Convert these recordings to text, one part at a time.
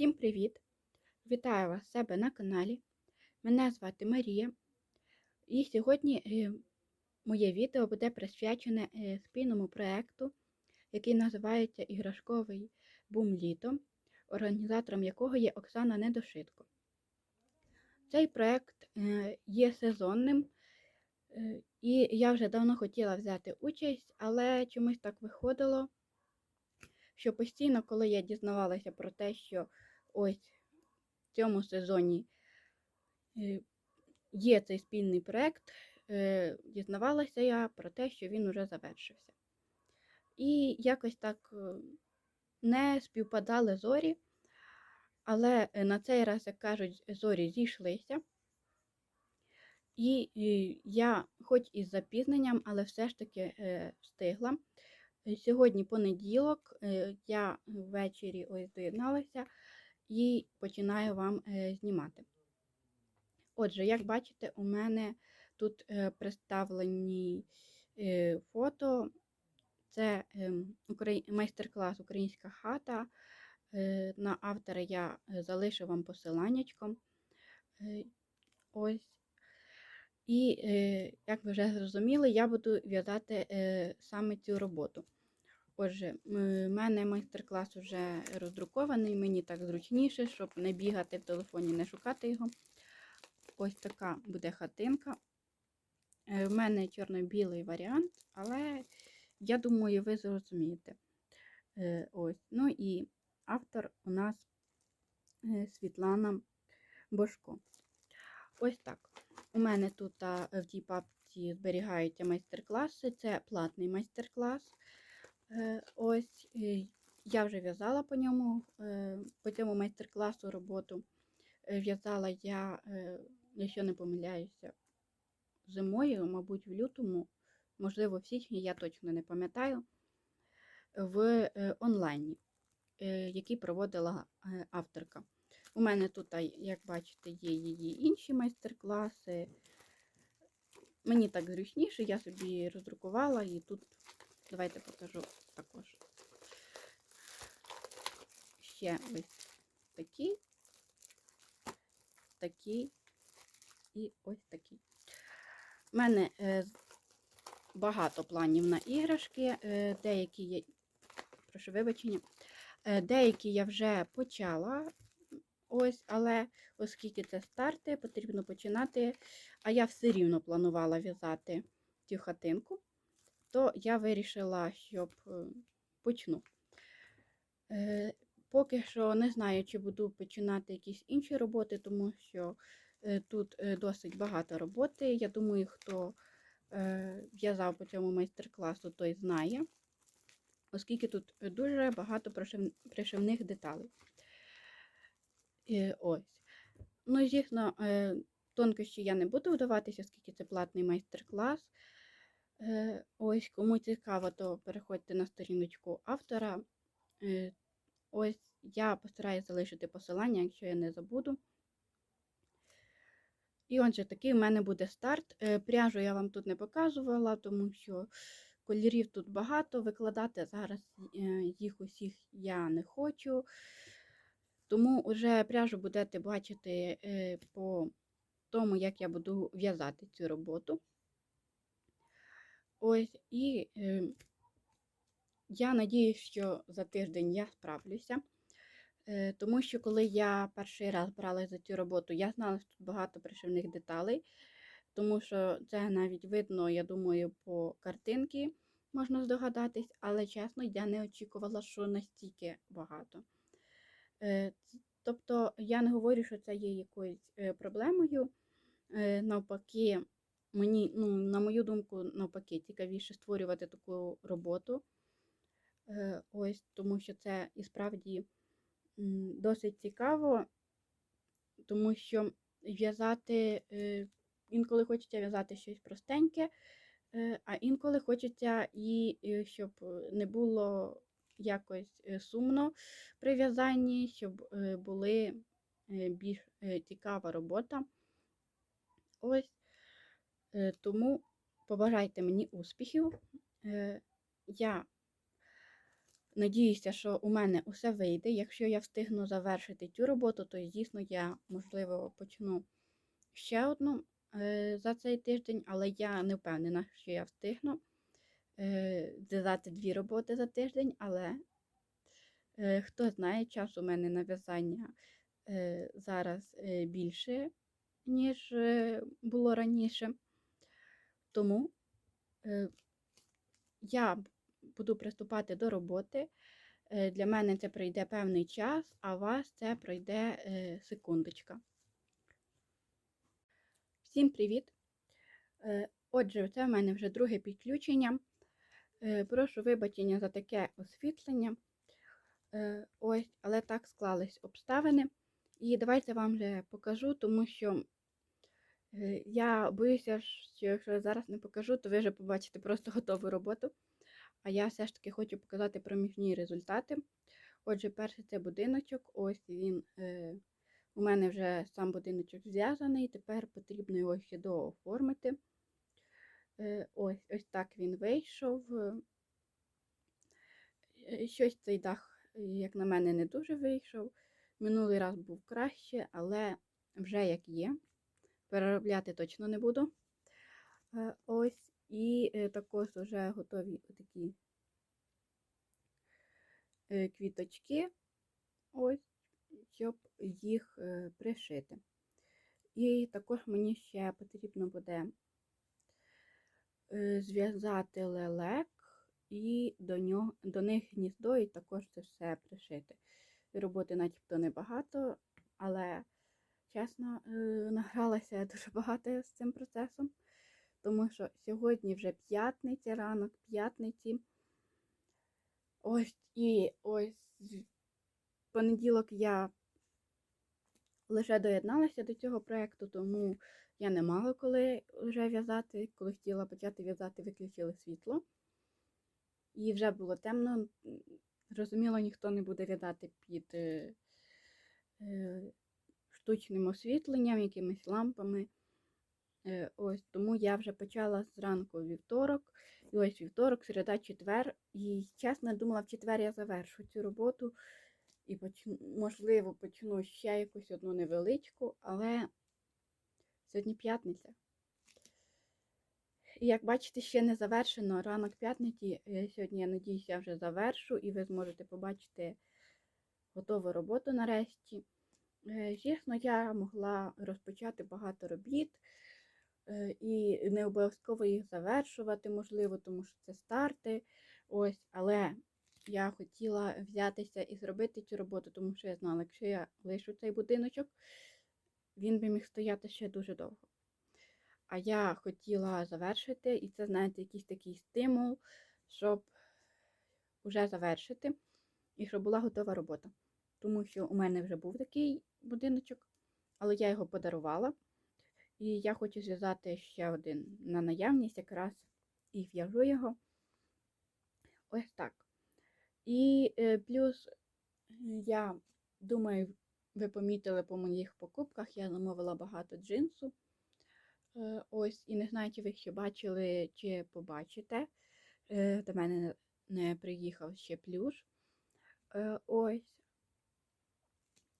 Всім привіт! Вітаю вас себе на каналі. Мене звати Марія. І сьогодні е, моє відео буде присвячене е, спільному проєкту, який називається Іграшковий бум літо, організатором якого є Оксана Недошитко. Цей проєкт е, є сезонним, і я вже давно хотіла взяти участь, але чомусь так виходило, що постійно, коли я дізнавалася про те, що ось в цьому сезоні е, є цей спільний проєкт, е, дізнавалася я про те, що він уже завершився. І якось так е, не співпадали зорі, але на цей раз, як кажуть, зорі зійшлися. І я, хоч із запізненням, але все ж таки встигла. Сьогодні понеділок, я ввечері ось доєдналася і починаю вам е, знімати. Отже, як бачите, у мене тут е, представлені е, фото. Це ем, майстер-клас Українська хата. На автора я залишу вам посиланнячко. Е, Ось. І, як ви вже зрозуміли, я буду в'язати саме цю роботу. Отже, в мене майстер-клас вже роздрукований, мені так зручніше, щоб не бігати в телефоні, не шукати його. Ось така буде хатинка. Е, В мене чорно-білий варіант, але я думаю, ви зрозумієте. Е, Ось. Ну і автор у нас е, Світлана Бошко. Ось так. У мене тут в тій папці зберігаються майстер-класи. Це платний майстер-клас. Е, Ось е, я вже в'язала по ньому, е, по цьому майстер-класу роботу. В'язала я, якщо не помиляюся, зимою, мабуть, в лютому, можливо, в січні, я точно не пам'ятаю, в онлайні, який проводила авторка. У мене тут, як бачите, є її інші майстер-класи. Мені так зручніше, я собі роздрукувала і тут давайте покажу також. Ще ось такі, такі і ось такі. У мене е, багато планів на іграшки, е, деякі є, прошу вибачення, е, деякі я вже почала. Ось, але оскільки це старти, потрібно починати. А я все рівно планувала в'язати цю хатинку, то я вирішила, щоб е, почну. Е, Поки що не знаю, чи буду починати якісь інші роботи, тому що е, тут досить багато роботи. Я думаю, хто в'язав по цьому майстер-класу, той знає, оскільки тут дуже багато пришив- пришивних деталей. Ось. Ну, звісно, тонкощі я не буду вдаватися, оскільки це платний майстер-клас. Е, Ось, кому цікаво, то переходьте на сторіночку автора. Е, Ось я постараюся залишити посилання, якщо я не забуду. І отже, такий в мене буде старт. Е, Пряжу я вам тут не показувала, тому що кольорів тут багато. Викладати зараз їх усіх я не хочу. Тому вже пряжу будете бачити по тому, як я буду в'язати цю роботу. Ось, і е, я надіюсь, що за тиждень я справлюся. Е, Тому що коли я перший раз брала за цю роботу, я знала, що тут багато пришивних деталей, тому що це навіть видно, я думаю, по картинці можна здогадатись, але чесно, я не очікувала, що настільки багато. Е, Тобто я не говорю, що це є якоюсь е, проблемою. Е, Навпаки, мені, ну, на мою думку, навпаки, цікавіше створювати таку роботу. Е, Ось, тому що це і справді досить цікаво, тому що в'язати, е, інколи хочеться в'язати щось простеньке, е, а інколи хочеться і щоб не було якось сумно при в'язанні, щоб були більш цікава робота. Ось тому побажайте мені успіхів. Е, Я Надіюся, що у мене усе вийде. Якщо я встигну завершити цю роботу, то дійсно я, можливо, почну ще одну е, за цей тиждень, але я не впевнена, що я встигну е, зв'язати дві роботи за тиждень, але е, хто знає, час у мене на в'язання е, зараз е, більше, ніж е, було раніше. Тому е, я буду приступати до роботи. Е, Для мене це пройде певний час, а вас це пройде е, секундочка. Всім привіт! Отже, це в мене вже друге підключення. Прошу вибачення за таке освітлення. Ось, але так склались обставини. І давайте вам вже покажу, тому що я боюся, що якщо я зараз не покажу, то ви вже побачите просто готову роботу. А я все ж таки хочу показати проміжні результати. Отже, перший це будиночок. Ось він е, у мене вже сам будиночок зв'язаний. Тепер потрібно його ще дооформити. Е, ось, ось так він вийшов. Е, Щось цей дах, е, як на мене, не дуже вийшов. Минулий раз був краще, але вже як є. Переробляти точно не буду. Е, Ось, і е, також вже готові такі е, квіточки, ось, щоб їх пришити. І також мені ще потрібно буде зв'язати лелек і до, нього, до них гніздо, і також це все пришити. Роботи начебто небагато, але, чесно, е, награлася дуже багато з цим процесом, тому що сьогодні вже п'ятниця, ранок п'ятниці. Ось і ось в понеділок я лише доєдналася до цього проєкту, тому я не мала коли вже в'язати. Коли хотіла почати в'язати, виключили світло. І вже було темно. Зрозуміло, ніхто не буде в'язати під е, е, штучним освітленням, якимись лампами. Е, ось Тому я вже почала зранку вівторок. І ось вівторок, середа, четвер. І чесно, думала, в четвер я завершу цю роботу. І почну, можливо, почну ще якусь одну невеличку, але сьогодні п'ятниця. І як бачите, ще не завершено ранок п'ятниці. Е, Сьогодні, я надіюся, я вже завершу, і ви зможете побачити готову роботу нарешті. Е, Звісно, я могла розпочати багато робіт, е, і не обов'язково їх завершувати, можливо, тому що це старти. Ось, але я хотіла взятися і зробити цю роботу, тому що я знала, якщо я лишу цей будиночок, він би міг стояти ще дуже довго. А я хотіла завершити, і це, знаєте, якийсь такий стимул, щоб вже завершити і щоб була готова робота. Тому що у мене вже був такий будиночок, але я його подарувала. І я хочу зв'язати ще один на наявність, якраз і в'яжу його. Ось так. І е, плюс, я думаю, ви помітили по моїх покупках, я замовила багато джинсу. Е, Ось, і не знаю, чи ви ще бачили, чи побачите. Е, До мене не- приїхав ще плюш. Ось.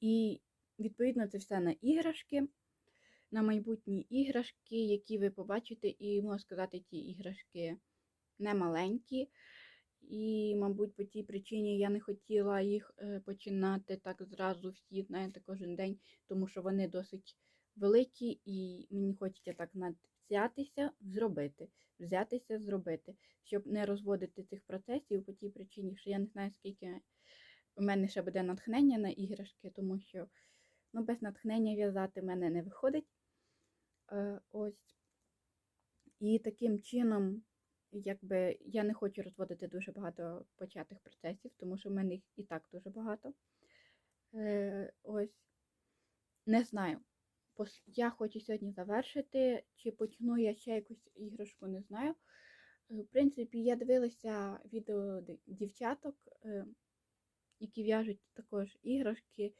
І, відповідно, це все на іграшки, на майбутні іграшки, які ви побачите, і можна сказати, ті іграшки не маленькі. І, мабуть, по тій причині я не хотіла їх е, починати так зразу всі, знаєте, кожен день, тому що вони досить великі, і мені хочеться так взятися, зробити, взятися, зробити, щоб не розводити цих процесів по тій причині, що я не знаю, скільки у мене ще буде натхнення на іграшки, тому що ну, без натхнення в'язати мене не виходить. Е, ось. І таким чином, якби я не хочу розводити дуже багато початих процесів, тому що в мене їх і так дуже багато. Е, ось не знаю. Я хочу сьогодні завершити, чи почну я ще якусь іграшку, не знаю. Е, В принципі, я дивилася відео дівчаток, які в'яжуть також іграшки,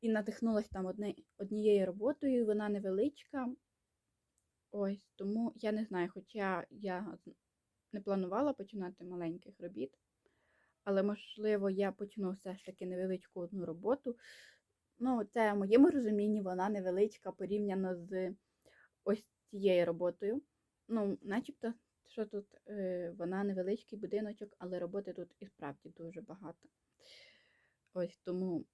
і надихнулася там одне, однією роботою, вона невеличка. Ось, тому я не знаю, хоча я не планувала починати маленьких робіт, але можливо я почну все ж таки невеличку одну роботу. Ну, це в моєму розумінні вона невеличка порівняно з ось цією роботою. Ну, начебто, що тут е, вона невеличкий будиночок, але роботи тут і справді дуже багато. Ось тому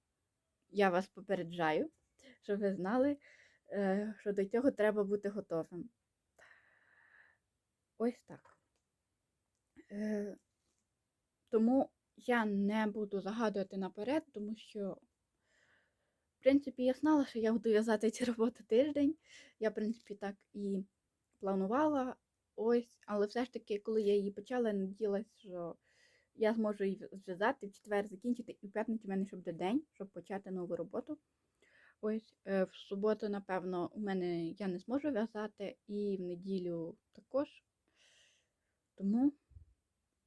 я вас попереджаю, щоб ви знали, е, що до цього треба бути готовим. Ось так. Е, тому я не буду загадувати наперед, тому що, в принципі, я знала, що я буду в'язати цю роботу тиждень. Я, в принципі, так і планувала. Ось, але все ж таки, коли я її почала, я надіялась, що я зможу її зв'язати, в четвер закінчити, і в п'ятницю в мене ще буде день, щоб почати нову роботу. Ось, е, в суботу, напевно, у мене я не зможу в'язати, і в неділю також. Тому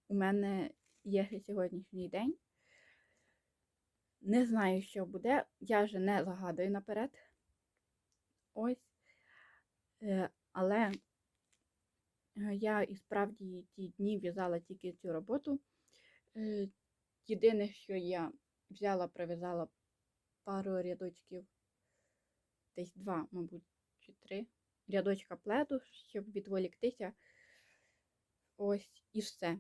у мене є ще сьогоднішній день. Не знаю, що буде. Я вже не загадую наперед. Ось. Е, Але е, я і справді ті дні в'язала тільки цю роботу. Е, Єдине, що я взяла, прив'язала пару рядочків, десь два, мабуть, чи три рядочка пледу, щоб відволіктися. Ось і все.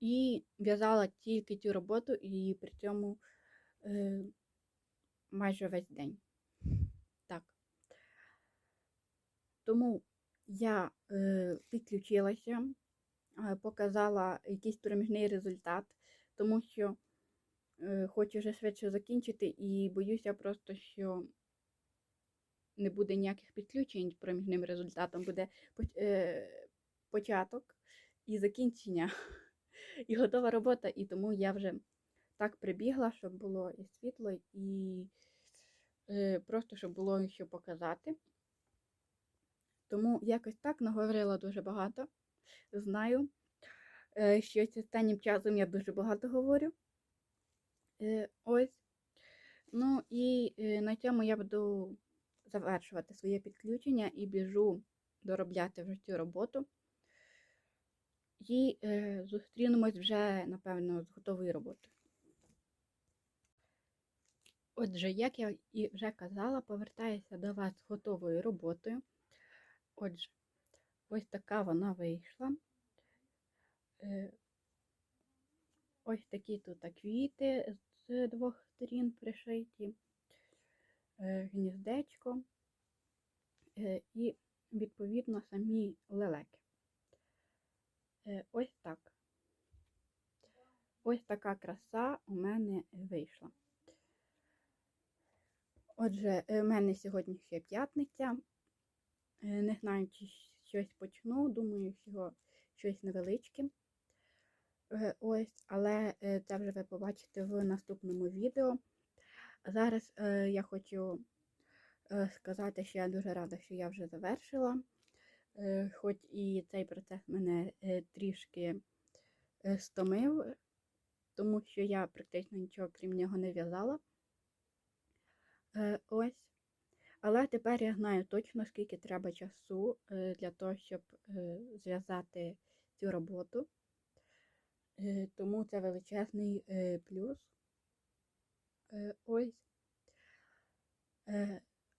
І в'язала тільки цю роботу, і при цьому е, майже весь день. Так. Тому я е, підключилася, е, показала якийсь проміжний результат, тому що е, хочу вже швидше закінчити і боюся просто, що не буде ніяких підключень проміжним результатом, буде е, початок і закінчення, і готова робота. І тому я вже так прибігла, щоб було і світло, і е, просто щоб було що показати. Тому якось так наговорила дуже багато. Знаю, е, що останнім часом я дуже багато говорю. Ось. Ну і на цьому я буду завершувати своє підключення і біжу доробляти вже цю роботу. І е, зустрінемось вже, напевно, з готовою роботою. Отже, як я і вже казала, повертаюся до вас з готовою роботою. Отже, ось така вона вийшла. Е, ось такі тут квіти з двох сторін пришиті. Е, гніздечко е, і, відповідно, самі лелеки. Ось так. Ось така краса у мене вийшла. Отже, у мене сьогодні ще п'ятниця. Не знаю, чи щось почну, думаю, всього щось невеличке. Ось, але це вже ви побачите в наступному відео. Зараз е, я хочу е, сказати, що я дуже рада, що я вже завершила, е, хоч і цей процес мене е, трішки е, стомив, тому що я практично нічого крім нього не в'язала. Е, ось. Але тепер я знаю точно, скільки треба часу е, для того, щоб е, зв'язати цю роботу. Е, тому це величезний плюс. Ось.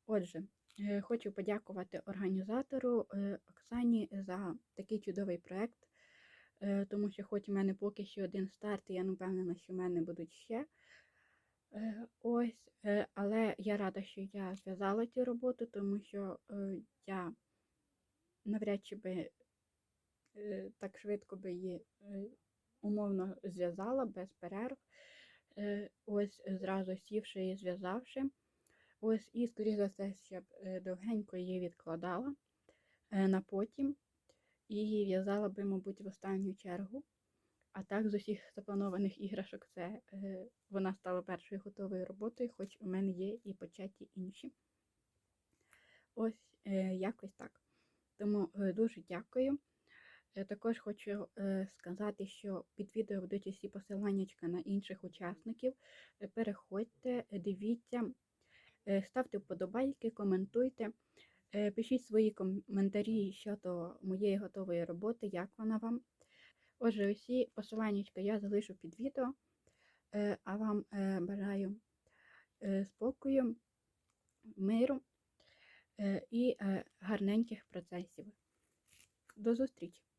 Отже, хочу подякувати організатору Оксані за такий чудовий проєкт, тому що, хоч у мене поки що один старт, і я не впевнена, що в мене будуть ще. Ось, але я рада, що я зв'язала цю роботу, тому що я навряд чи би так швидко би її умовно зв'язала без перерв. Е, ось зразу сівши і зв'язавши. Ось, і, скоріш за все, щоб е, довгенько її відкладала е, на потім і в'язала би, мабуть, в останню чергу. А так, з усіх запланованих іграшок, це вона стала першою готовою роботою, хоч у мене є і початі інші. Ось якось так. Тому дуже дякую. Я також хочу е, сказати, що під відео будуть усі посилання на інших учасників. Е, переходьте, дивіться, е, ставте вподобайки, коментуйте, пишіть свої коментарі щодо моєї готової роботи, як вона вам. Отже, усі посилання я залишу під відео, Е, а вам е, бажаю е, спокою, миру і гарненьких процесів. До зустрічі!